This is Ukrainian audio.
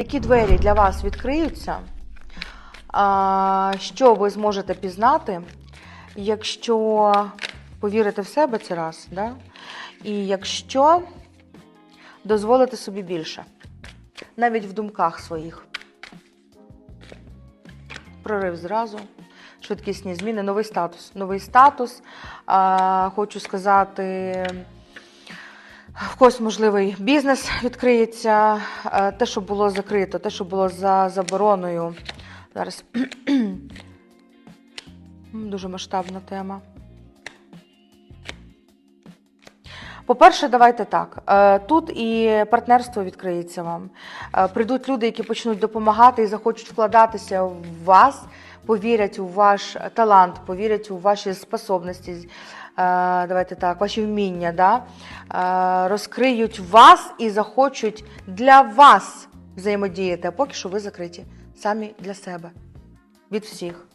Які двері для вас відкриються? Що ви зможете пізнати, якщо повірите в себе це раз, да? і якщо дозволите собі більше, навіть в думках своїх. Прорив зразу, швидкісні зміни, новий статус. Новий статус. А, хочу сказати, в когось можливий бізнес відкриється, те, що було закрито, те, що було за забороною. Зараз дуже масштабна тема. По-перше, давайте так. е, Тут і партнерство відкриється вам. Е, Прийдуть люди, які почнуть допомагати і захочуть вкладатися в вас, повірять у ваш талант, повірять у ваші способності. е, Давайте так, ваші вміння, да? розкриють вас і захочуть для вас взаємодіяти, а поки що ви закриті самі для себе від всіх.